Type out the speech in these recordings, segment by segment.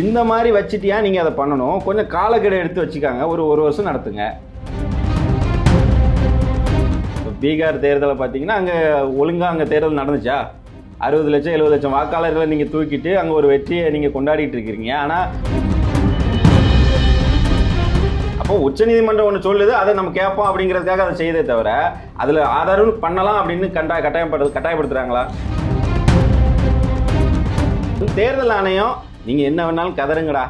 இந்த மாதிரி வச்சுட்டியா நீங்கள் அதை பண்ணணும். கொஞ்சம் காலக்கெடு எடுத்து வச்சுக்காங்க. ஒரு ஒரு வருஷம் நடத்துங்க. இப்போ பீகார் தேர்தலை பார்த்தீங்கன்னா அங்கே ஒழுங்காக அங்கே தேர்தல் நடந்துச்சா? அறுபது லட்சம் எழுபது லட்சம் வாக்காளர்களை நீங்கள் தூக்கிட்டு அங்கே ஒரு வெற்றியை நீங்கள் கொண்டாடிட்டு இருக்கிறீங்க. ஆனால் அப்போ உச்சநீதிமன்றம் ஒன்று சொல்லுது அதை நம்ம கேட்போம் அப்படிங்கிறதுக்காக அதை செய்தே தவிர அதில் ஆதாரம் பண்ணலாம் அப்படின்னு கண்டா கட்டாயப்படுறது கட்டாயப்படுத்துகிறாங்களா தேர்தல் ஆணையம் நீங்கள் என்ன வேணாலும் கதறுங்கடா.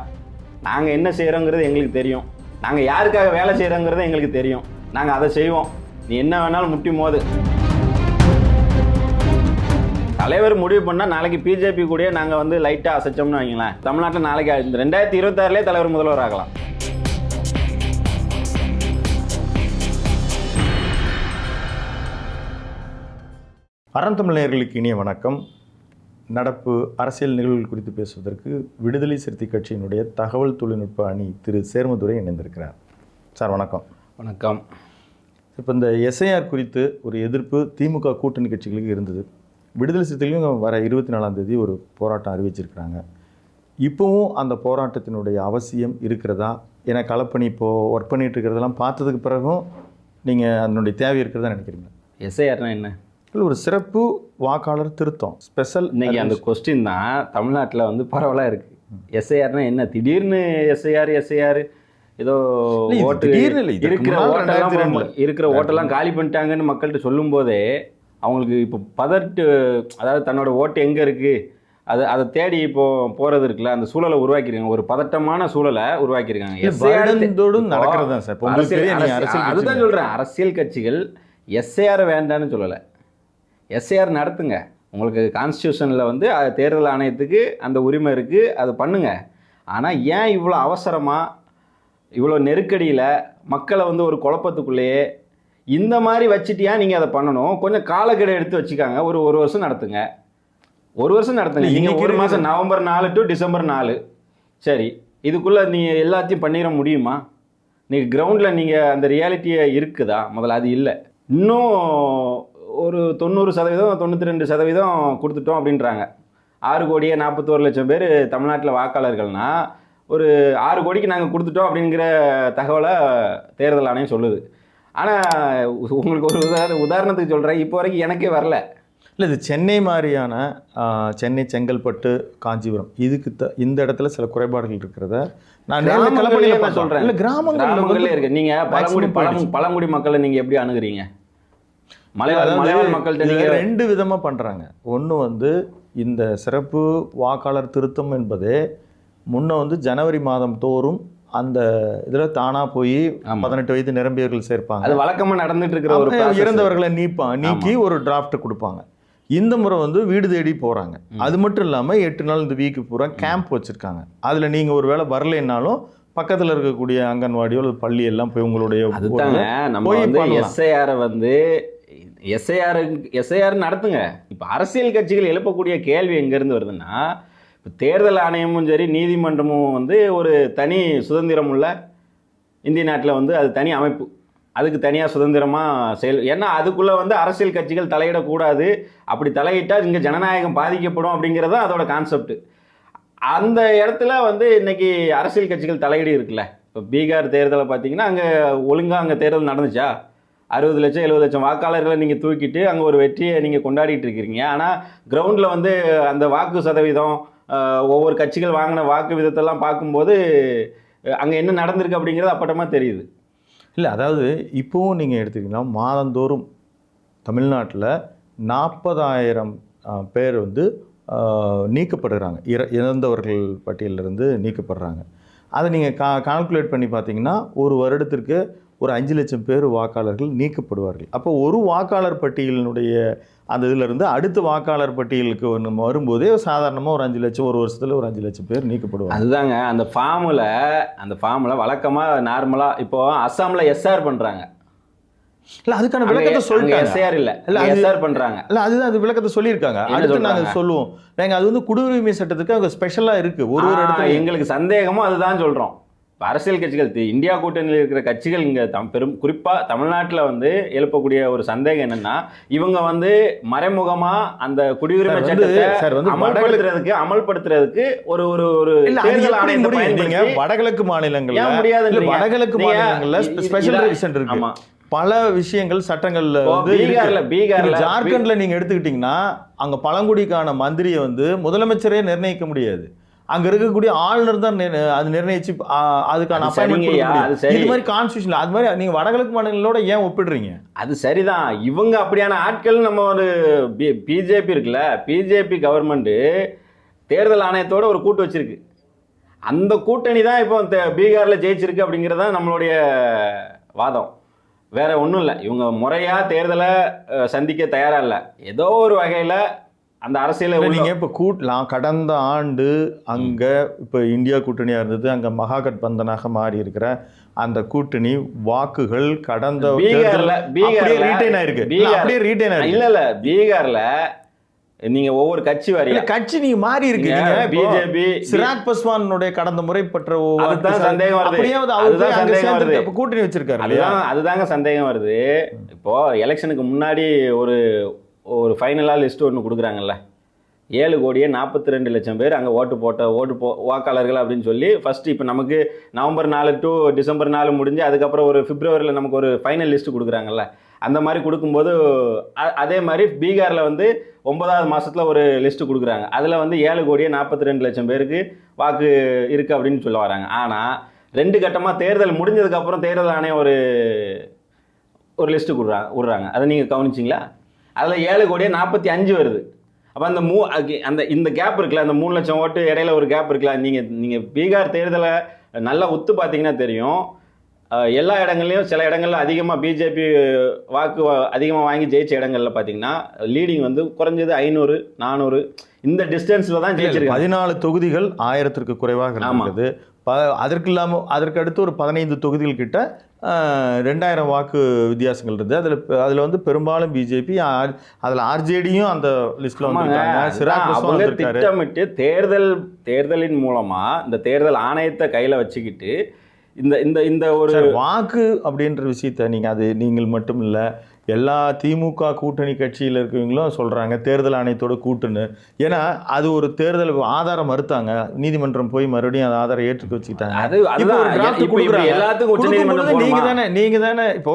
நாங்கள் என்ன செய்கிறோங்கிறது எங்களுக்கு தெரியும். நாங்கள் யாருக்காக வேலை செய்கிறோங்கிறது எங்களுக்கு தெரியும். நாங்கள் அதை செய்வோம். நீ என்ன வேணாலும் முட்டி மோது. தலைவர் முடிவு பண்ணால் நாளைக்கு பிஜேபி கூட நாங்கள் வந்து லைட்டாக அசைச்சோம்னு வைங்களேன். தமிழ்நாட்டில் நாளைக்கு இந்த ரெண்டாயிரத்தி இருபத்தாறுலேயே தலைவர் முதல்வர் ஆகலாம். அறந்தமிழர்களுக்கு இனிய வணக்கம். நடப்பு அரசியல் நிகழ்வுகள் குறித்து பேசுவதற்கு விடுதலை சிறுத்தை கட்சியினுடைய தகவல் தொழில்நுட்ப அணி திரு சேர்மதுரை இணைந்திருக்கிறார். சார் வணக்கம். வணக்கம். இப்போ இந்த எஸ்ஐஆர் குறித்து ஒரு எதிர்ப்பு திமுக கூட்டணி கட்சிகளுக்கு இருந்தது. விடுதலை சிறுத்தைகளும் வர இருபத்தி நாலாம் தேதி ஒரு போராட்டம் அறிவிச்சிருக்கிறாங்க. இப்போவும் அந்த போராட்டத்தினுடைய அவசியம் இருக்கிறதா? ஏன்னா களப்பணி இப்போது ஒர்க் பண்ணிட்டு இருக்கிறதெல்லாம் பார்த்ததுக்கு பிறகும் நீங்கள் அதனுடைய தேவை இருக்கிறதா நினைக்கிறீங்க எஸ்ஐஆர்னா என்ன? ஒரு சிறப்பு வாக்காளர் திருத்தம். ஸ்பெஷல் இன்னைக்கு அந்த கொஸ்டின் தான் தமிழ்நாட்டில் வந்து பரவலாக இருக்கு. எஸ்ஐஆர்னா என்ன? திடீர்னு எஸ்ஐஆர் எஸ்ஐஆர் ஏதோ ஓட்டு இருக்கிற ஓட்டெல்லாம் 2002 இருக்கிற ஓட்டெல்லாம் காலி பண்ணிட்டாங்கன்னு மக்கள்கிட்ட சொல்லும்போதே அவங்களுக்கு இப்போ பதட்டு அதாவது தன்னோட ஓட்டு எங்கே இருக்கு? அது அதை தேடி இப்போ போறது இருக்குல்ல அந்த சூழலை உருவாக்கிருக்காங்க ஒரு பதட்டமான சூழலை உருவாக்கியிருக்காங்க. அதுதான். சொல்றேன். அரசியல் கட்சிகள் எஸ்ஏஆர் வேண்டான்னு சொல்லலை. எஸ்ஏஆர் நடத்துங்க. உங்களுக்கு கான்ஸ்டியூஷனில் வந்து அது தேர்தல் ஆணையத்துக்கு அந்த உரிமை இருக்குது அது பண்ணுங்க. ஆனால் ஏன் இவ்வளோ அவசரமாக இவ்வளோ நெருக்கடியில் மக்களை வந்து ஒரு குழப்பத்துக்குள்ளேயே இந்த மாதிரி வச்சுட்டியா நீங்கள் அதை பண்ணணும்? கொஞ்சம் காலக்கெடு எடுத்து வச்சுக்காங்க. ஒரு ஒரு வருஷம் நடத்துங்க. ஒரு வருஷம் நடத்துங்க. நீங்கள் ஒரு மாதம் நவம்பர் நாலு டு டிசம்பர் நாலு. சரி இதுக்குள்ளே நீங்கள் எல்லாத்தையும் பண்ணிட முடியுமா? நீங்கள் கிரவுண்டில் நீங்கள் அந்த ரியாலிட்டியை இருக்குதா? முதல்ல அது இல்லை. இன்னும் ஒரு தொண்ணூறு சதவீதம் தொண்ணூற்றி ரெண்டு சதவீதம் கொடுத்துட்டோம் அப்படின்றாங்க. ஆறு கோடியே நாற்பத்தோரு லட்சம் பேர் தமிழ்நாட்டில் வாக்காளர்கள்னா ஒரு ஆறு கோடிக்கு நாங்கள் கொடுத்துட்டோம் அப்படிங்கிற தகவலை தேர்தல் ஆணையம் சொல்லுது. ஆனால் உங்களுக்கு ஒரு உதாரண உதாரணத்துக்கு சொல்கிறேன் இப்போ வரைக்கும் எனக்கே வரல. இல்லை இது சென்னை மாதிரியான சென்னை செங்கல்பட்டு காஞ்சிபுரம் இதுக்கு த இந்த இடத்துல சில குறைபாடுகள் இருக்கிறத நான் நேர்ல நான் சொல்கிறேன். இல்லை கிராமங்களே வந்து இருக்கு. நீங்க பழங்குடி. பழங்குடி மக்களை நீங்க எப்படி அணுகுறீங்க? மலைவாழ் அதாவது மலைவாழ் மக்கள்கிட்ட ரெண்டு விதமாக பண்ணுறாங்க ஒன்று வந்து இந்த சிறப்பு வாக்காளர் திருத்தம் என்பது முன்ன வந்து ஜனவரி மாதம் தோறும் அந்த இதில் தானாக போய். பதினெட்டு வயது நிரம்பியவர்கள் சேர்ப்பாங்க. அது வழக்கமா நடந்துட்டு இருக்கிற ஒரு. இறந்தவர்களை நீப்பா நீக்கி ஒரு டிராஃப்ட் கொடுப்பாங்க. இந்த முறை வந்து வீடு தேடி போகிறாங்க அது மட்டும் இல்லாமல் எட்டு நாள் இந்த வீக்கு பூரா கேம்ப் வச்சுருக்காங்க. அதில் நீங்கள் ஒரு வேளை வரலைன்னாலும் பக்கத்தில் இருக்கக்கூடிய அங்கன்வாடியோ அல்லது பள்ளி எல்லாம் போய் உங்களுடைய போய். எஸ்ஐஆரை வந்து எஸ்ஐஆர் எஸ்ஐஆர் நடத்துங்க. இப்போ அரசியல் கட்சிகள் எழுப்பக்கூடிய கேள்வி எங்கேருந்து வருதுன்னா இப்போ தேர்தல் ஆணையமும் சரி நீதிமன்றமும் வந்து ஒரு தனி சுதந்திரம் உள்ள இந்திய நாட்டில் வந்து அது தனி அமைப்பு. அதுக்கு தனியாக சுதந்திரமாக செயல் ஏன்னா அதுக்குள்ளே வந்து அரசியல் கட்சிகள் தலையிடக்கூடாது. அப்படி தலையிட்டால் இங்கே ஜனநாயகம் பாதிக்கப்படும் அப்படிங்கிறது தான் அதோட கான்செப்ட் அந்த இடத்துல வந்து இன்றைக்கி அரசியல் கட்சிகள் தலையீடு இருக்குல்ல. இப்போ பீகார் தேர்தலை பார்த்தீங்கன்னா அங்கே ஒழுங்காக அங்கே தேர்தல் நடந்துச்சா? அறுபது லட்சம் எழுபது லட்சம் வாக்காளர்களை நீங்கள் தூக்கிட்டு அங்கே ஒரு வெற்றியை நீங்கள் கொண்டாடிட்டு இருக்கிறீங்க. ஆனால் கிரவுண்டில் வந்து அந்த வாக்கு சதவீதம் ஒவ்வொரு கட்சிகள் வாங்கின வாக்கு விதத்தெல்லாம் பார்க்கும்போது அங்கே என்ன நடந்திருக்கு அப்படிங்கிறது அப்பட்டமாக தெரியுது. இல்லை அதாவது இப்போவும் நீங்கள் எடுத்துக்கிங்கன்னா மாதந்தோறும் தமிழ்நாட்டில் நாற்பதாயிரம் பேர் வந்து நீக்கப்படுறாங்க. இற இறந்தவர்கள் பட்டியலிருந்து நீக்கப்படுறாங்க. அதை நீங்கள் கா கால்குலேட் பண்ணி பார்த்தீங்கன்னா ஒரு வருடத்திற்கு ஒரு அஞ்சு லட்சம் பேர் வாக்காளர்கள் நீக்கப்படுவார்கள். அப்போ ஒரு வாக்காளர் பட்டியலினுடைய அந்த இதிலிருந்து அடுத்த வாக்காளர் பட்டியலுக்கு ஒன்று வரும்போதே சாதாரணமாக ஒரு அஞ்சு லட்சம் ஒரு வருஷத்தில் ஒரு அஞ்சு லட்சம் பேர் நீக்கப்படுவாங்க. அதுதாங்க அந்த ஃபார்மில் அந்த ஃபார்மில் வழக்கமாக நார்மலாக இப்போ அஸ்ஸாமில் எஸ்ஆர் பண்ணுறாங்க இல்லை அதுக்கான விளக்கத்தை சொல்லிட்டாங்க. எஸ்ஆர் இல்லை. இல்ல, எஸ்ஆர் பண்ணுறாங்க இல்ல அதுதான் அது விளக்கத்தை சொல்லியிருக்காங்க. அடுத்து நாங்க சொல்றாங்க? சொல்லுவோம். நாங்க அது வந்து குடியுரிமை சட்டத்துக்கு அங்க ஸ்பெஷலா இருக்கு. ஒரு ஒரு இடத்துல எங்களுக்கு சந்தேகமும் அதுதான் சொல்றோம். இப்ப அரசியல் கட்சிகள் இந்தியா கூட்டணியில் இருக்கிற கட்சிகள் இங்கே தம் பெரும் குறிப்பாக தமிழ்நாட்டில் வந்து எழுப்பக்கூடிய ஒரு சந்தேகம் என்னன்னா இவங்க வந்து மறைமுகமா அந்த குடியுரிமை சட்டத்தை அமல்படுத்துறதுக்கு அமல்படுத்துறதுக்கு ஒரு ஒரு ஒரு தேர்தல் பயன்படுத்தி வடகிழக்கு இல்ல முடியாதுன்றீங்க? வடகிழக்கு மாநிலங்கள்ல ஸ்பெஷல் ரிவிஷன் இருக்கு ஆமா பல விஷயங்கள் சட்டங்கள்ல வந்து. பீகார்ல பீகார்ல இப்ப ஜார்க்கண்ட்ல நீங்க எடுத்துக்கிட்டீங்கன்னா அங்க பழங்குடிக்கான மந்திரியை வந்து முதலமைச்சரே நிர்ணயிக்க முடியாது அங்க இருக்கக்கூடிய ஆளுநர் தான் அது நிர்ணயிச்சு அதுக்கான அது அப்பாயின்மெண்ட். இது மாதிரி கான்ஸ்டியூஷன் அது மாதிரி நீங்க வடகிழக்கு மாநிலங்களோட ஏன் ஒப்பிடுறீங்க? அது சரிதான். இவங்க அப்படியான ஆட்கள் நம்ம ஒரு பிஜேபி இருக்குல்ல பிஜேபி கவர்மெண்ட் தேர்தல் ஆணையத்தோட ஒரு கூட்டு வச்சிருக்கு. அந்த கூட்டணி தான் இப்போ பீகார்ல ஜெயிச்சிருக்கு அப்படிங்கிறது தான் நம்மளுடைய வாதம். வேற ஒன்றும் இல்லை. இவங்க முறையா தேர்தலை சந்திக்க தயாரா இல்லை. ஏதோ ஒரு வகையில அந்த அரசியலை நீங்க இப்ப கூட்டலாம் கடந்த ஆண்டு அங்க இப்ப இந்தியா கூட்டணியா இருந்தது அங்க மகாகட்பந்தனாக மாறி இருக்கிற அந்த கூட்டணி வாக்குகள் கடந்த பீகார்ல ரீட்டைன் ஆயிருக்கு. பீகார் அப்படியே ரீட்டைன் ஆயிருக்கு. இல்ல இல்ல பீகார்ல நீங்க ஒவ்வொரு கட்சி வாரியா கட்சி நீங்க மாறி இருக்கு நீங்க நீங்க இப்போ பிஜேபி சிராக் பஸ்வானுடைய கடந்த முறை பெற்ற அதுதான் சந்தேகம் வருது. அவர் கூட்டணி வச்சிருக்காரு அதுதான் அதுதாங்க சந்தேகம் வருது. இப்போ எலெக்ஷனுக்கு முன்னாடி ஒரு ஒரு ஃபைனலாக லிஸ்ட்டு ஒன்று கொடுக்குறாங்கல்ல. ஏழு கோடியே நாற்பத்தி ரெண்டு லட்சம் பேர் அங்கே ஓட்டு போட்ட ஓட்டு போ வாக்காளர்கள் அப்படின்னு சொல்லி ஃபஸ்ட்டு இப்போ நமக்கு நவம்பர் நாலு டு டிசம்பர் நாலு முடிஞ்சு அதுக்கப்புறம் ஒரு பிப்ரவரியில் நமக்கு ஒரு ஃபைனல் லிஸ்ட்டு கொடுக்குறாங்கல்ல. அந்த மாதிரி கொடுக்கும்போது அதே மாதிரி பீகாரில் வந்து ஒன்பதாவது மாதத்தில் ஒரு லிஸ்ட்டு கொடுக்குறாங்க. அதில் வந்து ஏழு கோடியே நாற்பத்தி ரெண்டு லட்சம் பேருக்கு வாக்கு இருக்குது அப்படின்னு சொல்ல வராங்க. ஆனால் ரெண்டு கட்டமாக தேர்தல் முடிஞ்சதுக்கப்புறம் தேர்தல் ஆணையம் ஒரு ஒரு லிஸ்ட்டு கொடுறாங்க விட்றாங்க. அதை நீங்கள் கவனிச்சிங்களா? அதில் ஏழு கோடியே நாற்பத்தி அஞ்சு வருது. அப்போ அந்த மூ அந்த இந்த கேப் இருக்குல்ல அந்த மூணு லட்சம் ஓட்டு இடையில ஒரு கேப் இருக்குல்ல நீங்கள் நீங்கள் பீகார் தேர்தலை நல்லா உத்து பார்த்தீங்கன்னா தெரியும். எல்லா இடங்கள்லையும் சில இடங்கள்ல அதிகமாக பிஜேபி வாக்கு அதிகமாக வாங்கி ஜெயிச்ச இடங்கள்ல பார்த்தீங்கன்னா லீடிங் வந்து குறைஞ்சது ஐநூறு நானூறு. இந்த டிஸ்டன்ஸில் தான் ஜெயிச்சிருக்காங்க. பதினாலு தொகுதிகள் ஆயிரத்திற்கு குறைவாக. இருக்குது ப- அதற்கு இல்லாமல் அதற்கு அடுத்து ஒரு பதினைந்து தொகுதிகள் கிட்ட ரெண்டாயிரம் வாக்கு வித்தியாசங்கள் இருந்தது. அதில் அதில் வந்து பெரும்பாலும் பிஜேபி அதில் ஆர்ஜேடியும் அந்த அவங்க வந்திருக்காரு. திட்டமிட்டு தேர்தல் தேர்தலின் மூலமா இந்த தேர்தல் ஆணையத்தை கையில வச்சுக்கிட்டு இந்த இந்த இந்த ஒரு வாக்கு அப்படின்ற விஷயத்த நீங்கள் அது நீங்கள் மட்டும் இல்லை எல்லா திமுக கூட்டணி கட்சியில் இருக்கவங்களும் சொல்கிறாங்க தேர்தல் ஆணையத்தோட கூட்டுன்னு. ஏன்னா அது ஒரு தேர்தல் ஆதாரம் மறுத்தாங்க. நீதிமன்றம் போய் மறுபடியும் அந்த ஆதாரம் ஏற்றுக்க வச்சுக்கிட்டாங்க. அது. எல்லாத்துக்கும் உச்சநீதிமன்றம் கொடுக்கும்போது நீங்க போகணுமா? தானே நீங்க தானே இப்போ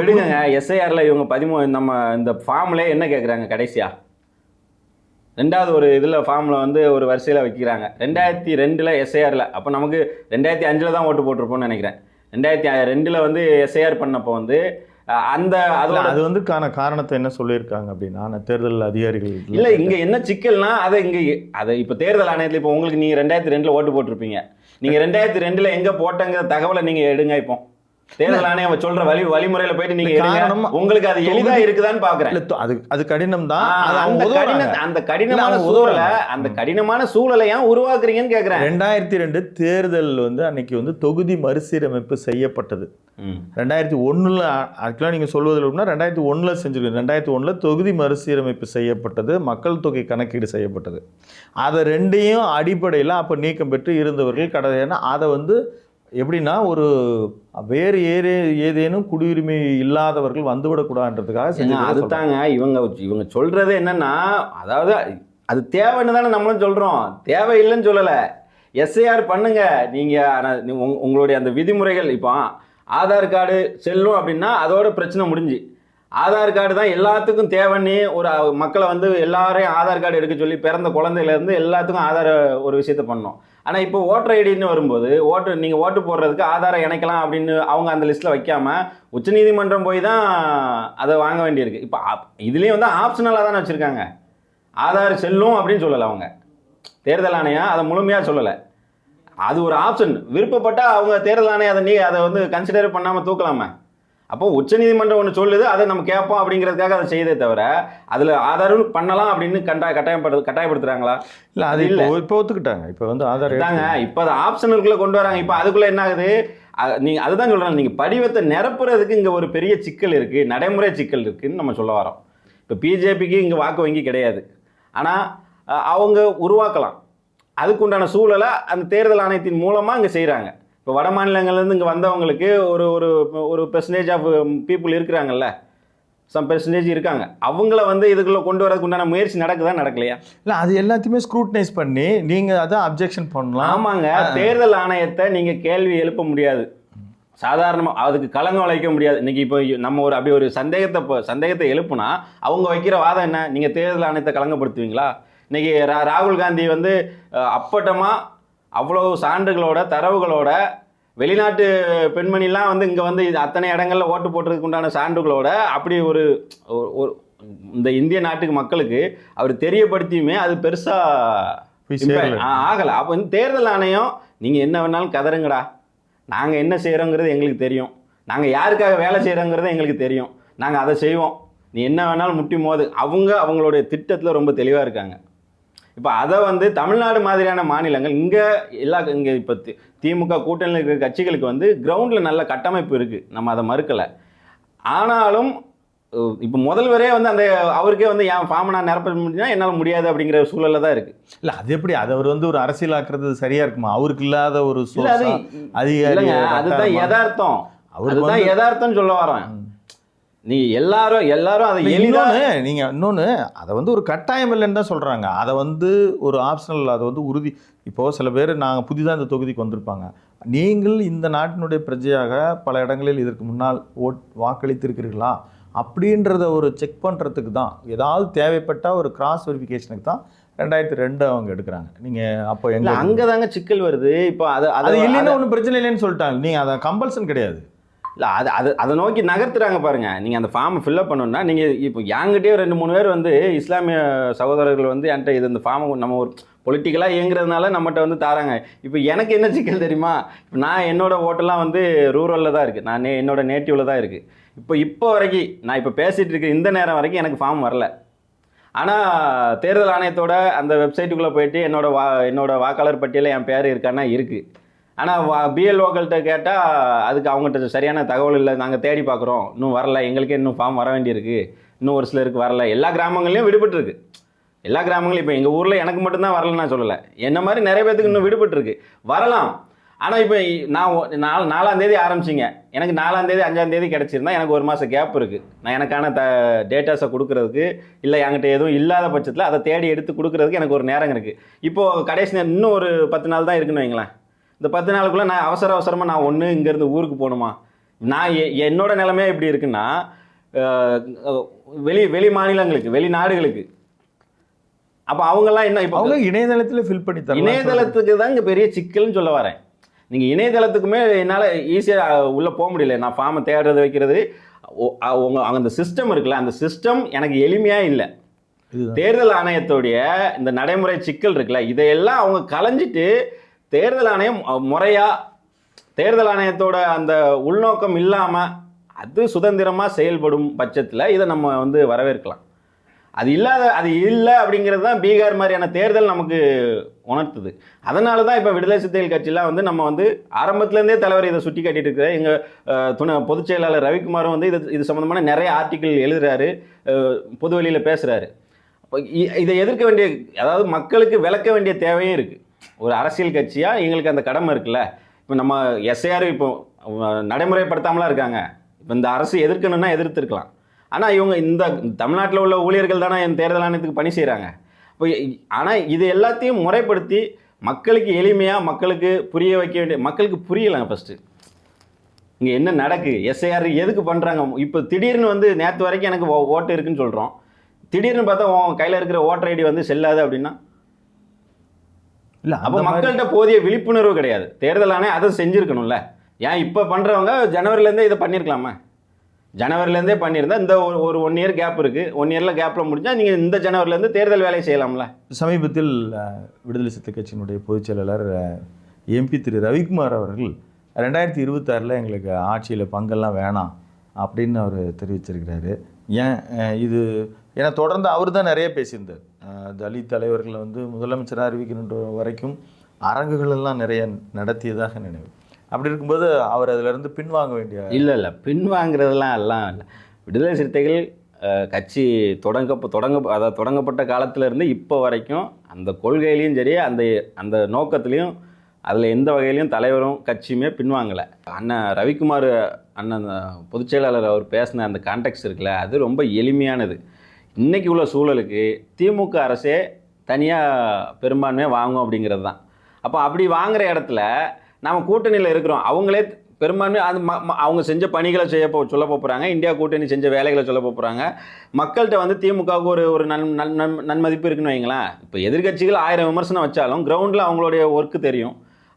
விடுங்க எஸ்ஐஆர்ல இவங்க பதிமூ நம்ம இந்த ஃபார்ம்ல என்ன கேக்குறாங்க கடைசியா? ரெண்டாவது ஒரு இதுல ஃபார்ம்ல வந்து ஒரு வரிசையில வைக்கிறாங்க. ரெண்டாயிரத்தி ரெண்டுல எஸ்ஐஆர்ல அப்போ நமக்கு ரெண்டாயிரத்தி அஞ்சுல தான் ஓட்டு போட்டிருப்போம்னு நினைக்கிறேன். ரெண்டாயிரத்தி ரெண்டுல வந்து எஸ்ஐஆர் பண்ணப்போ வந்து அந்த அது வந்து காரணத்தை என்ன சொல்லியிருக்காங்க அப்படின்னா தேர்தல் அதிகாரிகள் இல்ல இங்க என்ன சிக்கல்னா அதை இங்க அதை இப்ப தேர்தல் ஆணையத்துல இப்போ உங்களுக்கு நீங்க ரெண்டாயிரத்தி ரெண்டுல ஓட்டு போட்டிருப்பீங்க. நீங்க ரெண்டாயிரத்தி ரெண்டுல எங்க போட்டங்கிற தகவலை நீங்க எடுங்க இப்போ. தேர்தல் ஆணையம் சொல்ற வழி வழிமுறையில போயிட்டு நீங்க காரணமா- உங்களுக்கு அது எளிதா இருக்குதான்னு பாக்குறேன். அது அது கடினம் தான். அந்த கடின. அந்த கடினமான சூழலை. அந்த கடினமான சூழலை ஏன் உருவாக்குறீங்கன்னு கேக்குறேன். ரெண்டாயிரத்தி ரெண்டு தேர்தல் வந்து அன்னைக்கு வந்து தொகுதி மறுசீரமைப்பு செய்யப்பட்டது. ரெண்டாயிரத்தி ஒன்றில் ஆக்சுவலாக நீங்கள் சொல்வதில் அப்படின்னா ரெண்டாயிரத்தி ஒன்றில் செஞ்சுருக்கீங்க. ரெண்டாயிரத்தி ஒன்றில் தொகுதி மறுசீரமைப்பு செய்யப்பட்டது மக்கள் தொகை கணக்கீடு செய்யப்பட்டது. அதை ரெண்டையும் அடிப்படையில் அப்போ நீக்கம் பெற்று இருந்தவர்கள் கடை ஏன்னா அதை வந்து எப்படின்னா ஒரு வேறு ஏறே ஏதேனும் குடியுரிமை இல்லாதவர்கள் வந்துவிடக்கூடாதுன்றதுக்காக செஞ்சு அதுதாங்க. இவங்க இவங்க சொல்றது என்னன்னா அதாவது அது தேவைன்னு தானே நம்மளும் சொல்றோம். தேவையில்லைன்னு சொல்லல. எஸ்ஐஆர் பண்ணுங்க. நீங்க ஆனா, நீ- உங்க- உங்களுடைய அந்த விதிமுறைகள் இப்போ ஆதார் கார்டு செல்லும் அப்படின்னா அதோட பிரச்சனை முடிஞ்சு. ஆதார் கார்டு தான் எல்லாத்துக்கும் தேவைன்னு ஒரு மக்களை வந்து எல்லாரையும் ஆதார் கார்டு எடுக்க சொல்லி பிறந்த குழந்தையில இருந்து எல்லாத்துக்கும் ஆதார ஒரு விஷயத்த பண்ணோம் ஆனால் இப்போ ஓட்டர் ஐடின்னு வரும்போது ஓட்டு நீங்கள் ஓட்டு போடுறதுக்கு ஆதாரம் இணைக்கலாம் அப்படின்னு அவங்க அந்த லிஸ்ட்டில் வைக்காம உச்சநீதிமன்றம் போய் தான் அதை வாங்க வேண்டியிருக்கு. இப்போ இதுலேயும் வந்து ஆப்ஷனலாக தானே வச்சுருக்காங்க. ஆதார் செல்லும் அப்படின்னு சொல்லலை அவங்க. தேர்தல் ஆணையம் அதை முழுமையாக சொல்லலை. அது ஒரு ஆப்ஷன் விருப்பப்பட்டால் அவங்க தேர்தல் ஆணையம் அதை நீ அதை வந்து கன்சிடர் பண்ணாமல் தூக்கலாமே. அப்போ உச்சநீதிமன்றம் ஒன்று சொல்லுது அதை நம்ம கேட்போம் அப்படிங்கிறதுக்காக அதை செய்தே தவிர அதில் ஆதாரம் பண்ணலாம் அப்படின்னு கண்டா கட்டாயப்படுத்து கட்டாயப்படுத்துறாங்களா? இல்லை அது இல்ல. இப்போ ஒத்துக்கிட்டாங்க. இப்போ வந்து ஆதார் தாங்க இப்போ அது ஆப்ஷனுக்குள்ளே கொண்டு வராங்க. இப்போ அதுக்குள்ளே என்ன ஆகுது? அ- நீங்க அதுதான் சொல்கிறேன் நீங்கள் படிவத்தை நிரப்புறதுக்கு இங்கே ஒரு பெரிய சிக்கல் இருக்குது நடைமுறை சிக்கல் இருக்குன்னு நம்ம சொல்ல வரோம். இப்போ பிஜேபிக்கு இங்கே வாக்கு வங்கி கிடையாது. ஆனால் அவங்க உருவாக்கலாம். அதுக்குண்டான சூழலை அந்த தேர்தல் ஆணையத்தின் மூலமாக இங்கே செய்கிறாங்க இப்போ வட மாநிலங்கள்லேருந்து இங்கே வந்தவங்களுக்கு ஒரு ஒரு ஒரு பெர்சன்டேஜ் ஆஃப் பீப்புள் இருக்கிறாங்கல்ல. சம் பெர்சன்டேஜ் இருக்காங்க. அவங்கள வந்து இதுக்குள்ளே கொண்டு வரதுக்கு உண்டான முயற்சி நடக்குதா நடக்கலையா? இல்லை அது எல்லாத்தையுமே ஸ்க்ரூட்டனைஸ் பண்ணி நீங்கள் அதான் அப்ஜெக்ஷன் பண்ணலாம். ஆமாங்க. தேர்தல் ஆணையத்தை நீங்க கேள்வி எழுப்ப முடியாது. சாதாரணமா அதுக்கு களங்கம் வைக்க முடியாது. இன்னைக்கு இப்போ நம்ம ஒரு அப்படி ஒரு சந்தேகத்தை இப்போ சந்தேகத்தை எழுப்புனா அவங்க வைக்கிற வாதம் என்ன? நீங்க தேர்தல் ஆணையத்தை களங்கப்படுத்துவீங்களா? இன்னைக்கு ரா- ராகுல் காந்தி வந்து அஹ், அவ்வளவு சான்றுகளோட தரவுகளோட வெளிநாட்டு பெண்மணிலாம் வந்து இங்கே வந்து இது அத்தனை இடங்கள்ல ஓட்டு போட்டதுக்கு உண்டான சான்றுகளோட அப்படி ஒரு ஒரு- இந்த இந்திய நாட்டுக்கு மக்களுக்கு அவர் தெரியப்படுத்தியுமே அது பெருசா போய் சேரல. ஆ, ஆகல. அப்போ வந்து தேர்தல் ஆணையம் நீங்க என்ன வேணாலும் கதறுங்கடா. நாங்க என்ன செய்றோங்கிறது எங்களுக்கு தெரியும். நாங்க யாருக்காக வேலை செய்றோங்கிறது எங்களுக்கு தெரியும். நாங்க அதை செய்வோம். நீ என்ன வேணாலும் முட்டி மோது. அவங்க அவங்களுடைய திட்டத்துல ரொம்ப தெளிவா இருக்காங்க. இப்போ அதை வந்து தமிழ்நாடு மாதிரியான மாநிலங்கள் இங்கே எல்லா இங்கே இப்போ திமுக கூட்டணியில் இருக்கிற கட்சிகளுக்கு வந்து கிரவுண்டில் நல்ல கட்டமைப்பு இருக்குது நம்ம அதை மறுக்கலை. ஆனாலும் இப்போ முதல்வரே வந்து அந்த அவருக்கே வந்து என் ஃபார்மை நான் நிரப்ப முடியும்னா என்னால் முடியாது அப்படிங்கிற சூழலில் தான் இருக்குது இல்லை அது எப்படி? அது அவர் வந்து ஒரு அரசியலாக்குறது சரியா இருக்குமா? அவருக்கு இல்லாத ஒரு அதிகாரி அதுதான்? யதார்த்தம். அவருக்கு அதுதான் வந்து- யதார்த்தம் சொல்ல வரேன். ம். நீ எல்லாரும் எல்லாரும் அதை இல்ல, எளிதா இன்னொன்னு நீங்க இன்னொன்னு அதை வந்து ஒரு கட்டாயம் இல்லைன்னு தான் சொல்றாங்க. அதை வந்து ஒரு ஆப்ஷனல் அதை வந்து உறுதி இப்போ சில பேர் நாங்கள் புதிதாக இந்த தொகுதிக்கு வந்திருப்பாங்க. நீங்கள் இந்த நாட்டினுடைய பிரஜையாக பல இடங்களில் இதற்கு முன்னால் ஓட் வாக்களித்திருக்கிறீர்களா? அப்படின்றத ஒரு செக் பண்ணுறதுக்கு தான். ஏதாவது தேவைப்பட்டால் ஒரு கிராஸ் வெரிஃபிகேஷனுக்கு தான் ரெண்டாயிரத்தி ரெண்டு அவங்க எடுக்கிறாங்க. நீங்கள் அப்போ எங்க அங்கதாங்க சிக்கல் வருது. இப்போ அதை அது அதை இல்லைன்னு ஒன்றும் பிரச்சனை இல்லைன்னு சொல்லிட்டாங்க. நீங்கள் அதை கம்பல்சன் கிடையாது. இல்லை அது அது அதை நோக்கி நகர்த்துறாங்க பாருங்கள் நீங்கள் அந்த ஃபார்மை ஃபில்அப் பண்ணணும்னா நீங்கள் இப்போ என்கிட்டயே ரெண்டு மூணு பேர் வந்து இஸ்லாமிய சகோதரர்கள் வந்து என்கிட்ட இது இந்த ஃபார்மை நம்ம ஒரு பொலிட்டிக்கலாக இயங்குறதுனால நம்மகிட்ட வந்து தராங்க. இப்போ எனக்கு என்ன சிக்கல் தெரியுமா? இப்போ நான் என்னோடய ஓட்டெல்லாம் வந்து ரூரலில் தான் இருக்குது நான் நே- என்னோட நேட்டிவில் தான் இருக்குது இப்போ இப்போ வரைக்கும் நான் இப்போ பேசிகிட்டு இருக்க இந்த நேரம் வரைக்கும் எனக்கு ஃபார்ம் வரல. ஆனால் தேர்தல் ஆணையத்தோட அந்த வெப்சைட்டுக்குள்ளே போயிட்டு என்னோட வா என்னோடய வாக்காளர் பட்டியலில் என் பேர் இருக்கான்னா இருக்குது ஆனால் பிஎல்ஓக்கள்கிட்ட கேட்டால் அதுக்கு அவங்ககிட்ட சரியான தகவல் இல்லை. நாங்கள் தேடி பார்க்குறோம் இன்னும் வரல. எங்களுக்கே இன்னும் ஃபார்ம் வர வேண்டியிருக்கு. இன்னும் ஒரு சிலருக்கு வரல. எல்லா கிராமங்கள்லையும் விடுபட்டுருக்கு. எல்லா கிராமங்களும் இப்போ எங்கள் ஊரில் எனக்கு மட்டும்தான் வரலன்னு நான் சொல்லலை. என்ன மாதிரி நிறைய பேத்துக்கு இன்னும் விடுபட்டுருக்கு. வரலாம். ஆனால் இப்போ நான் நாலு நாலாந்தேதி ஆரம்பிச்சிங்க. எனக்கு நாலாந்தேதி அஞ்சாந்தேதி கிடச்சிருந்தா எனக்கு ஒரு மாதம் கேப் இருக்குது நான் எனக்கான த டேட்டாஸை கொடுக்குறதுக்கு இல்லை என்கிட்ட எதுவும் இல்லாத பட்சத்தில் அதை தேடி எடுத்து கொடுக்குறதுக்கு எனக்கு ஒரு நேரம் இருக்குது இப்போது கடைசி நேரம் இன்னும் ஒரு பத்து நாள் தான் இருக்குன்னு வைங்களேன். இந்த பத்து நாளுக்குள்ளே நான் அவசர அவசரமாக நான் ஒன்று இங்கேருந்து ஊருக்கு போகணுமா? நான் என்னோட நிலைமையே எப்படி இருக்குன்னா வெளி வெளி மாநிலங்களுக்கு வெளிநாடுகளுக்கு அப்போ அவங்கெல்லாம் என்ன இப்போ அவங்க இணையதளத்தில் ஃபில் பண்ணி தரலாம். இணையதளத்துக்கு தான் இங்கே பெரிய சிக்கல்னு சொல்ல வரேன். நீங்கள் இணையதளத்துக்குமே என்னால் ஈஸியாக உள்ளே போக முடியல. நான் ஃபார்மை தேடுறது வைக்கிறது ஓ- அ- உங்க அந்த சிஸ்டம் இருக்குல்ல அந்த சிஸ்டம் எனக்கு எளிமையாக இல்லை. தேர்தல் ஆணையத்துடைய இந்த நடைமுறை சிக்கல் இருக்குல்ல இதையெல்லாம் அவங்க களைஞ்சிட்டு தேர்தல் ஆணையம் முறையாக தேர்தல் ஆணையத்தோட அந்த உள்நோக்கம் இல்லாமல் அது சுதந்திரமாக செயல்படும் பட்சத்தில் இதை நம்ம வந்து வரவேற்கலாம். அது இல்லாத அது இல்லை அப்படிங்கிறது தான் பீகார் மாதிரியான தேர்தல் நமக்கு உணர்த்துது. அதனால தான் இப்போ விடுதலை சிறுத்தைகள் கட்சியெலாம் வந்து நம்ம வந்து ஆரம்பத்துலேருந்தே தலைவர் இதை சுட்டி காட்டிட்டு இருக்கிற எங்கள் துணை பொதுச் செயலாளர் ரவிக்குமாரும் வந்து இது இது சம்மந்தமான நிறைய ஆர்டிக்கிள் எழுதுறாரு பொதுவெளியில் பொது பேசுகிறாரு இ- இதை எதிர்க்க வேண்டிய அதாவது மக்களுக்கு விளக்க வேண்டிய தேவையும் இருக்குது ஒரு அரசியல் கட்சியாக எங்களுக்கு அந்த கடமை இருக்குல்ல. இப்போ நம்ம எஸ்ஐஆர் இப்போ நடைமுறைப்படுத்தாமலாம் இருக்காங்க. இப்போ இந்த அரசு எதிர்க்கணும்னா எதிர்த்துருக்கலாம். ஆனால் இவங்க இந்த தமிழ்நாட்டில் உள்ள ஊழியர்கள் தானே என் தேர்தல் ஆணையத்துக்கு பணி செய்கிறாங்க இப்போ ஆனால் இது எல்லாத்தையும் முறைப்படுத்தி மக்களுக்கு எளிமையாக மக்களுக்கு புரிய வைக்க வேண்டிய மக்களுக்கு புரியலாம் ஃபஸ்ட்டு இங்கே என்ன நடக்கு? எஸ்ஐஆர் எதுக்கு பண்ணுறாங்க இப்போ திடீர்னு வந்து நேற்று வரைக்கும் எனக்கு ஓ- ஓட்டு இருக்குன்னு சொல்கிறோம் திடீர்னு பார்த்தா உன் கையில் இருக்கிற ஓட்டர் ஐடி வந்து செல்லாது அப்படின்னா? இல்ல அப்போ மக்கள்கிட்ட போதிய விழிப்புணர்வு கிடையாது. தேர்தல் ஆணையம் அதை செஞ்சுருக்கணும்ல. ஏன் இப்போ பண்ணுறவங்க ஜனவரிலேருந்தே இதை பண்ணியிருக்கலாமா ஜனவரிலேருந்தே பண்ணியிருந்தா இந்த ஒரு ஒரு ஒன் இயர் கேப் இருக்குது ஒன் இயரில் கேப்பில் முடிஞ்சா நீங்கள் இந்த ஜனவரிலேருந்து தேர்தல் வேலையை செய்யலாம்ல. சமீபத்தில் விடுதலை சிறுத்தை கட்சியினுடைய பொதுச் செயலாளர் எம்பி திரு ரவிக்குமார் அவர்கள் ரெண்டாயிரத்தி இருபத்தாறில் எங்களுக்கு ஆட்சியில் பங்கெல்லாம் வேணாம் அப்படின்னு அவர் தெரிவிச்சிருக்கிறாரு. ஏன் இது ஏன்னா தொடர்ந்து அவர் தான் நிறைய பேசியிருந்தார். தலித் தலைவர்களை வந்து முதலமைச்சராக அறிவிக்கின்ற வரைக்கும் அரங்குகள் எல்லாம் நிறைய நடத்தியதாக நினைவு. அப்படி இருக்கும்போது அவர் அதிலிருந்து பின்வாங்க வேண்டிய இல்லை இல்லை. பின்வாங்கிறதெல்லாம் எல்லாம் இல்லை. விடுதலை சிறுத்தைகள் கட்சி தொடங்க தொடங்க அதாவது தொடங்கப்பட்ட காலத்திலேருந்து இப்போ வரைக்கும் அந்த கொள்கையிலையும் சரி அந்த அந்த நோக்கத்துலேயும் அதில் எந்த வகையிலையும் தலைவரும் கட்சியுமே பின்வாங்கலை. அண்ணன் ரவிக்குமார் அண்ணன் பொதுச் செயலாளர் அவர் பேசின அந்த கான்டெக்ட் இருக்குல்ல அது ரொம்ப எளிமையானது. இன்றைக்கி உள்ள சூழலுக்கு திமுக அரசே தனியாக பெரும்பான்மையாக வாங்கும் அப்படிங்கிறது தான். அப்போ அப்படி வாங்குகிற இடத்துல நம்ம கூட்டணியில் இருக்கிறோம். அவங்களே பெரும்பான்மை அது ம- ம- அவங்க செஞ்ச பணிகளை செய்ய போ சொல்ல போகிறாங்க இந்தியா கூட்டணி செஞ்ச வேலைகளை சொல்ல போகிறாங்க மக்கள்கிட்ட வந்து திமுகவுக்கு ஒரு ஒரு நன் நன் நன்- நன்மதிப்பு இருக்குன்னு வைங்களேன். இப்போ எதிர்க்கட்சிகள் ஆயிரம் விமர்சனம் வச்சாலும் கிரவுண்டில் அவங்களுடைய ஒர்க்கு தெரியும்.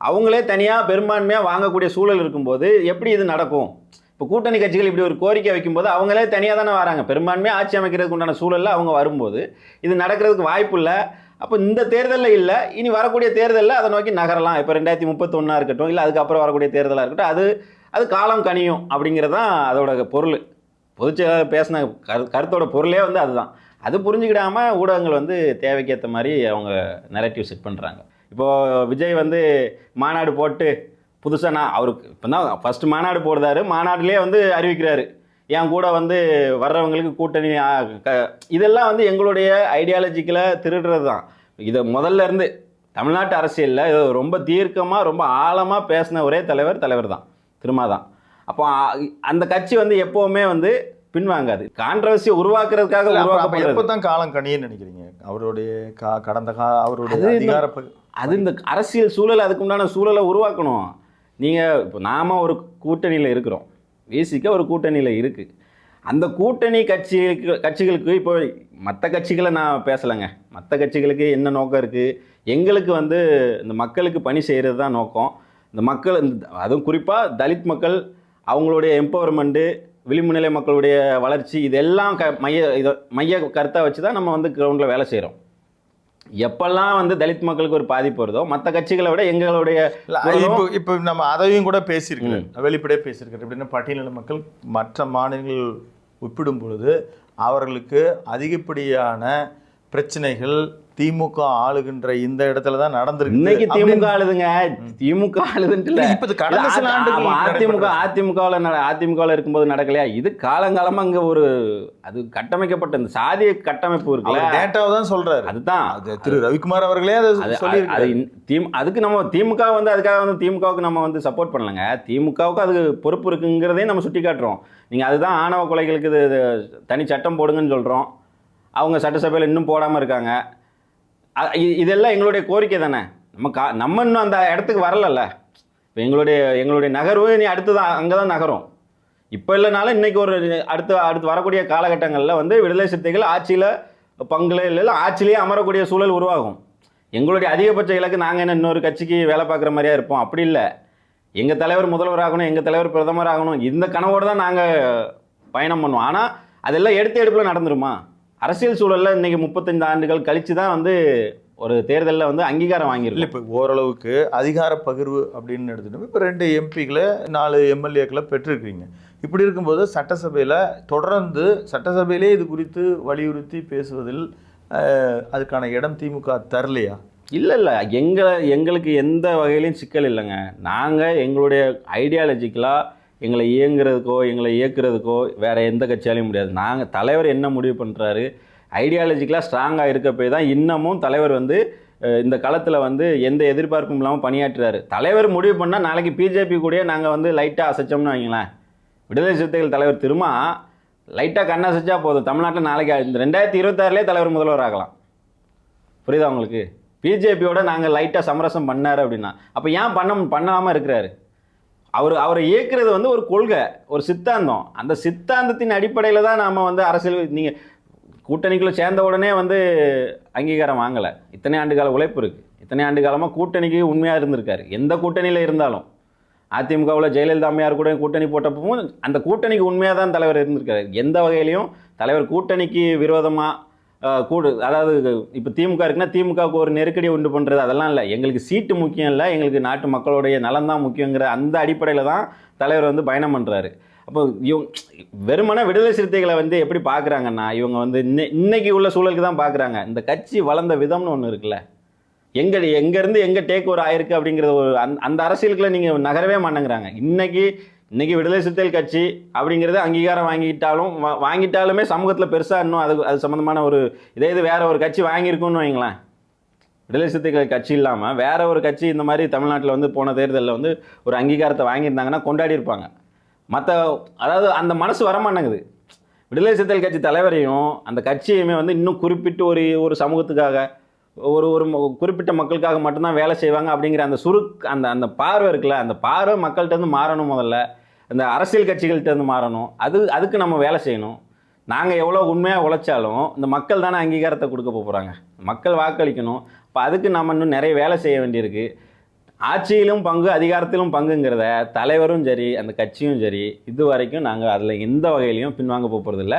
அவங்களே தனியாக பெரும்பான்மையாக வாங்கக்கூடிய சூழல் இருக்கும்போது எப்படி இது நடக்கும்? இப்போ கூட்டணி கட்சிகள் இப்படி ஒரு கோரிக்கை வைக்கும்போது அவங்களே தனியாக தானே வராங்க. பெரும்பான்மையாக ஆட்சி அமைக்கிறதுக்கு உண்டான சூழலில் அவங்க வரும்போது இது நடக்கிறதுக்கு வாய்ப்பு இல்லை. அப்போ இந்த தேர்தலில் இல்லை. இனி வரக்கூடிய தேர்தலில் அதை நோக்கி நகரலாம். இப்போ ரெண்டாயிரத்தி முப்பத்தொன்னா இருக்கட்டும் இல்லை அதுக்கப்புறம் வரக்கூடிய தேர்தலாக இருக்கட்டும் அது அது காலம் கனியும் அப்படிங்கிறது தான் அதோட பொருள். பொதுச்செயலாளர் பேசின கரு கருத்தோட பொருளே வந்து அதுதான். அது புரிஞ்சுக்கிடாமல் ஊடகங்கள் வந்து தேவைக்கேற்ற மாதிரி அவங்க நெரட்டிவ் செட் பண்ணுறாங்க இப்போது விஜய் வந்து மாநாடு போட்டு புதுசாக நான் அவருக்கு இப்போ தான் ஃபஸ்ட்டு மாநாடு போடுறாரு. மாநாட்டிலே வந்து அறிவிக்கிறாரு. என் கூட வந்து வர்றவங்களுக்கு கூட்டணி க- இதெல்லாம் வந்து எங்களுடைய ஐடியாலஜிக்கலை திருடுறது தான் இதை முதல்ல இருந்து தமிழ்நாட்டு அரசியலில் இது ரொம்ப தீர்க்கமாக ரொம்ப ஆழமாக பேசின ஒரே தலைவர் தலைவர் தான் திருமா தான் அப்போ அந்த கட்சி வந்து எப்போவுமே வந்து பின்வாங்காது. கான்ட்ரவர்சியை உருவாக்குறதுக்காக எப்போ உருவாக்கப்படுறது. தான் காலம் கணியன்னு நினைக்கிறீங்க? அவருடைய கா கடந்த கா அவருடைய அதிகார அது இந்த அரசியல் சூழல் அதுக்கு உண்டான சூழலை உருவாக்கணும். நீங்கள் இப்போ நாம ஒரு கூட்டணியில் இருக்கிறோம். விசிக்க ஒரு கூட்டணியில் இருக்குது அந்த கூட்டணி கட்சிகளுக்கு கட்சிகளுக்கு இப்போ மற்ற கட்சிகளை நான் பேசலைங்க. மற்ற கட்சிகளுக்கு என்ன நோக்கம் இருக்குது எங்களுக்கு வந்து இந்த மக்களுக்கு பணி செய்கிறது தான் நோக்கம். இந்த மக்கள் இந்த- அதுவும் குறிப்பாக தலித் மக்கள் அவங்களுடைய எம்பவர்மெண்ட்டு விளிம்புநிலை மக்களுடைய வளர்ச்சி இதெல்லாம் க மைய இதை மைய கருத்தாக வச்சு தான் நம்ம வந்து கிரவுண்டில் வேலை செய்கிறோம் எப்பெல்லாம் வந்து தலித் மக்களுக்கு ஒரு பாதிப்பு வருதோ மற்ற கட்சிகளை விட எங்களுடைய இப்போ இப்போ நம்ம அதையும் கூட பேசியிருக்கிறேன் வெளிப்படையாக பேசியிருக்கிறேன் எப்படின்னா பட்டியலின மக்கள் மற்ற மாநிலங்கள் ஒப்பிடும் பொழுது அவர்களுக்கு அதிகப்படியான பிரச்சனைகள் திமுக ஆளுகின்ற இந்த இடத்துல தான் நடந்திருக்கு. இன்னைக்கு திமுக ஆளுதுங்க. திமுக ஆளுதுன்ட்டு இப்ப கடந்த சில ஆண்டுகள் அதிமுக. அதிமுகவில் அதிமுகவில் இருக்கும்போது நடக்கலையா? இது காலங்காலமா அங்க ஒரு அது கட்டமைக்கப்பட்ட இந்த சாதிய கட்டமைப்பு இருக்குல்ல. டேட்டாவை தான் சொல்றாரு. அதுதான். அது திரு ரவிக்குமார் அவர்களே அதை இன்- திமு அதுக்கு நம்ம திமுக வந்து அதுக்காக வந்து திமுகவுக்கு நம்ம வந்து சப்போர்ட் பண்ணலங்க. திமுகவுக்கு அது பொறுப்பு இருக்குங்கிறதையும் நம்ம சுட்டி காட்டுறோம். நீங்கள் அதுதான் ஆணவ கொலைகளுக்கு இது தனி சட்டம் போடுங்கன்னு சொல்கிறோம் அவங்க சட்டசபையில் இன்னும் போடாமல் இருக்காங்க. இதெல்லாம் எங்களுடைய கோரிக்கை தானே. நம்ம கா நம்ம இன்னும் அந்த இடத்துக்கு வரலல்ல. இப்போ எங்களுடைய எங்களுடைய நகர்வு நீ அடுத்து தான் அங்கே தான் நகரும். இப்போ இல்லைனாலும் இன்றைக்கி ஒரு அடுத்து அடுத்து வரக்கூடிய காலகட்டங்களில் வந்து விடுதலை சிறுத்தைகள் ஆட்சியில் பங்குல இல்லை ஆட்சியிலேயே அமரக்கூடிய சூழல் உருவாகும். எங்களுடைய அதிகபட்ச இலக்கு நாங்கள் என்ன இன்னொரு கட்சிக்கு வேலை பார்க்குற மாதிரியா இருப்போம்? அப்படி இல்லை. எங்கள் தலைவர் முதல்வர் ஆகணும் எங்கள் தலைவர் பிரதமர் ஆகணும் இந்த கனவோடு தான் நாங்கள் பயணம் பண்ணுவோம். ஆனால் அதெல்லாம் எடுத்து எடுப்பில் நடந்துருமா? அரசியல் சூழலில் இன்றைக்கி முப்பத்தஞ்சு ஆண்டுகள் கழித்து தான் வந்து ஒரு தேர்தலில் வந்து அங்கீகாரம் இல்லை வாங்கியிருக்கோம் இப்போ ஓரளவுக்கு அதிகார பகிர்வு அப்படின்னு எடுத்துட்டோம் இப்போ ரெண்டு எம்பிக்களை நாலு எம்எல்ஏக்களை பெற்றிருக்கீங்க இப்படி இருக்கும்போது சட்டசபையில் தொடர்ந்து சட்டசபையிலே இது குறித்து வலியுறுத்தி பேசுவதில் அதுக்கான இடம் திமுக தரலையா? இல்லை இல்லை. எங்களை எங்களுக்கு எந்த வகையிலையும் சிக்கல் இல்லைங்க. நாங்கள் எங்களுடைய ஐடியாலஜிக்கலாக எங்களை இயங்குறதுக்கோ எங்களை இயக்குறதுக்கோ வேறு எந்த கட்சியாலையும் முடியாது. நாங்கள் தலைவர் என்ன முடிவு பண்ணுறாரு ஐடியாலஜிக்கலாக ஸ்ட்ராங்காக இருக்க போய் தான் இன்னமும் தலைவர் வந்து இந்த களத்தில் வந்து எந்த எதிர்பார்ப்பும் இல்லாமல் பணியாற்றுறாரு. தலைவர் முடிவு பண்ணால் நாளைக்கு பிஜேபி கூடயே நாங்கள் வந்து லைட்டாக அசைச்சோம்னு வைங்களேன். விடுதலை சிறுத்தைகள் தலைவர் திரும்ப லைட்டாக கண் அசைச்சா போதும். தமிழ்நாட்டில் நாளைக்கு இந்த ரெண்டாயிரத்தி இருபத்தாறுலேயே தலைவர் முதல்வர் ஆகலாம். புரியுதா உங்களுக்கு? பிஜேபியோட நாங்கள் லைட்டாக சமரசம் பண்ணார் அப்படின்னா. அப்போ ஏன் பண்ண பண்ணாமல் இருக்கிறாரு? அவர் அவரை இயக்குறது வந்து ஒரு கொள்கை ஒரு சித்தாந்தம். அந்த சித்தாந்தத்தின் அடிப்படையில் தான் நாம் வந்து அரசியல் நீங்கள் கூட்டணிக்குள்ளே சேர்ந்த உடனே வந்து அங்கீகாரம் வாங்கலை. இத்தனை ஆண்டு கால உழைப்பு இருக்குது இத்தனை ஆண்டு காலமாக கூட்டணிக்கு உண்மையாக இருந்திருக்காரு. எந்த கூட்டணியில் இருந்தாலும். அதிமுகவில் ஜெயலலிதா அம்மையார் கூட கூட்டணி போட்டப்பவும் அந்த கூட்டணிக்கு உண்மையாக தான் தலைவர் இருந்திருக்காரு. எந்த வகையிலையும் தலைவர் கூட்டணிக்கு விரோதமாக கூடு அதாவது இப்போ திமுக இருக்குன்னா திமுகவுக்கு ஒரு நெருக்கடி உண்டு பண்ணுறது அதெல்லாம் இல்லை. எங்களுக்கு சீட்டு முக்கியம் இல்லை எங்களுக்கு நாட்டு மக்களுடைய நலம் தான் முக்கியங்கிற அந்த அடிப்படையில் தான் தலைவர் வந்து பயணம் பண்ணுறாரு அப்போ இவங்க வெறுமனே விடுதலை சிறுத்தைகளை வந்து எப்படி பார்க்குறாங்கன்னா இவங்க வந்து இன்னை இன்னைக்கு உள்ள சூழலுக்கு தான் பார்க்குறாங்க இந்த கட்சி வளர்ந்த விதம்னு ஒன்று இருக்குல்ல. எங்கே எங்கேருந்து எங்கே டேக் ஓவர் ஆயிருக்கு அப்படிங்கிறது ஒரு அந் அந்த அரசியலுக்குள்ளே நீங்கள் நகரவே மாட்டேங்கிறாங்க. இன்னைக்கு இன்றைக்கி விடுதலை சிறுத்தைகள் கட்சி அப்படிங்கிறது அங்கீகாரம் வாங்கிட்டாலும் வா- வாங்கிட்டாலுமே சமூகத்தில் பெருசாக இன்னும் அது அது சம்மந்தமான ஒரு இதே இது வேறு ஒரு கட்சி வாங்கியிருக்குன்னு வைங்களேன். விடுதலை சிறுத்தைகள் கட்சி இல்லாமல் வேற ஒரு கட்சி இந்த மாதிரி தமிழ்நாட்டில் வந்து போன தேர்தலில் வந்து ஒரு அங்கீகாரத்தை வாங்கியிருந்தாங்கன்னா கொண்டாடி இருப்பாங்க. மற்ற அதாவது அந்த மனசு வரமாட்டேங்குது விடுதலை சிறுத்தைகள் கட்சி தலைவரையும் அந்த கட்சியுமே வந்து இன்னும் குறிப்பிட்டு ஒரு ஒரு சமூகத்துக்காக ஒரு ஒரு குறிப்பிட்ட மக்களுக்காக மட்டும்தான் வேலை செய்வாங்க அப்படிங்கிற அந்த சுருக் அந்த அந்த பார்வை இருக்குல்ல அந்த பார்வை மக்கள்கிட்ட இருந்து மாறணும் முதல்ல. அந்த அரசியல் கட்சிகள்கிட்ட இருந்து மாறணும். அது அதுக்கு நம்ம வேலை செய்யணும். நாங்கள் எவ்வளோ உண்மையாக உழைச்சாலும் இந்த மக்கள் தானே அங்கீகாரத்தை கொடுக்க போகிறாங்க மக்கள் வாக்களிக்கணும். இப்போ அதுக்கு நம்ம இன்னும் நிறைய வேலை செய்ய வேண்டியிருக்கு. ஆட்சியிலும் பங்கு அதிகாரத்திலும் பங்குங்கிறத தலைவரும் சரி அந்த கட்சியும் சரி இது வரைக்கும் நாங்கள் அதில் எந்த வகையிலையும் பின்வாங்க போகிறதில்ல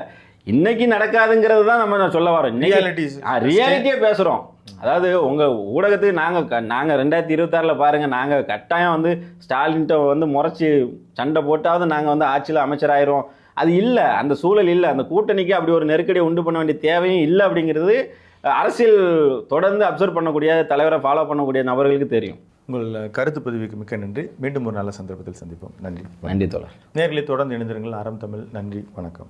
இன்னைக்கு நடக்காதுங்கிறது தான் நம்ம சொல்ல வரோம். இன்னைக்கு Realities. ரியாலிட்டியே பேசுகிறோம் அதாவது உங்கள் ஊடகத்துக்கு நாங்கள் நாங்கள் ரெண்டாயிரத்தி இருபத்தாறில் பாருங்கள் நாங்கள் கட்டாயம் வந்து ஸ்டாலின்கிட்ட வந்து முறைச்சி சண்டை போட்டாவது நாங்கள் வந்து ஆட்சியில் அமைச்சராயிரும். அது இல்லை அந்த சூழல் இல்லை. அந்த கூட்டணிக்கு அப்படி ஒரு நெருக்கடியை உண்டு பண்ண வேண்டிய தேவையும் இல்லை அப்படிங்கிறது அரசியல் தொடர்ந்து அப்சர்வ் பண்ணக்கூடிய தலைவரை ஃபாலோ பண்ணக்கூடிய நபர்களுக்கு தெரியும். உங்கள் கருத்து பதிவுக்கு மிக்க நன்றி. மீண்டும் ஒரு நல்ல சந்தர்ப்பத்தில் சந்திப்போம். நன்றி. நன்றி தோழர். நேர்களை தொடர்ந்து இணைந்திருங்கள். அறம் தமிழ். நன்றி. வணக்கம்.